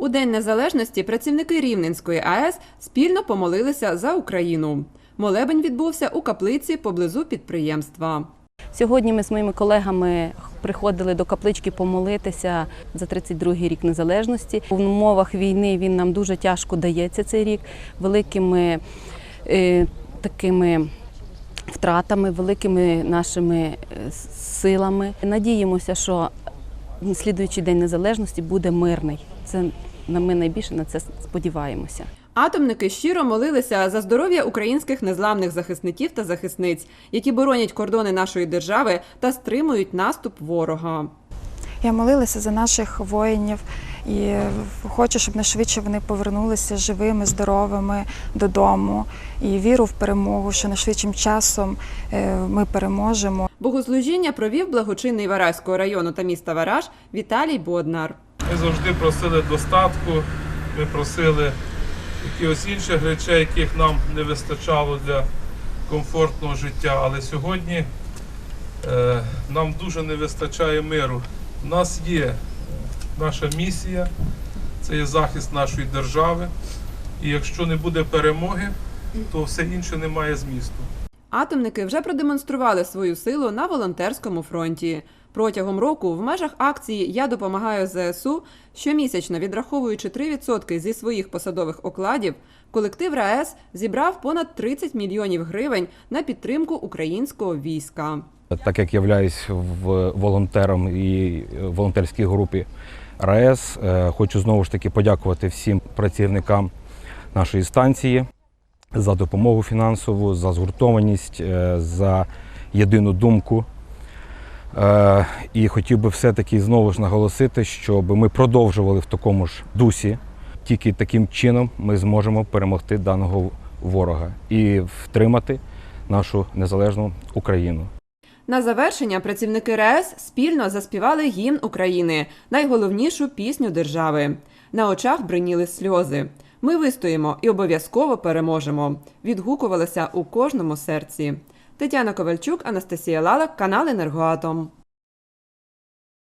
У День Незалежності працівники Рівненської АЕС спільно помолилися за Україну. Молебень відбувся у каплиці поблизу підприємства. Сьогодні ми з моїми колегами приходили до каплички помолитися за 32-й рік незалежності. В умовах війни він нам дуже тяжко дається цей рік великими е, такими втратами, великими нашими е, силами. Надіємося, що слідуючий день незалежності буде мирний. Це ми найбільше на це сподіваємося. Атомники щиро молилися за здоров'я українських незламних захисників та захисниць, які боронять кордони нашої держави та стримують наступ ворога. Я молилася за наших воїнів і хочу, щоб найшвидше вони повернулися живими, здоровими додому. І віру в перемогу, що найшвидшим часом е, ми переможемо. Богослужіння провів благочинний Вараського району та міста Вараж Віталій Боднар. Ми завжди просили достатку, ми просили якихось інших речей, яких нам не вистачало для комфортного життя. Але сьогодні е, нам дуже не вистачає миру. У нас є наша місія, це є захист нашої держави. І якщо не буде перемоги, то все інше не має змісту. Атомники вже продемонстрували свою силу на волонтерському фронті. Протягом року в межах акції Я допомагаю ЗСУ щомісячно відраховуючи 3% зі своїх посадових окладів, колектив РаЕС зібрав понад 30 мільйонів гривень на підтримку українського війська. Так як являюсь волонтером і волонтерській групі РаЕС, е, хочу знову ж таки подякувати всім працівникам нашої станції за допомогу фінансову, за згуртованість, е, за єдину думку. Е, І хотів би все-таки знову ж наголосити, щоб ми продовжували в такому ж дусі. Тільки таким чином ми зможемо перемогти даного ворога і втримати нашу незалежну Україну. На завершення працівники РаЕС спільно заспівали гімн України, найголовнішу пісню держави. На очах бриніли сльози. Ми вистоїмо і обов'язково переможемо. Відгукувалося у кожному серці. Тетяна Ковальчук, Анастасія Лалак, канал Енергоатом.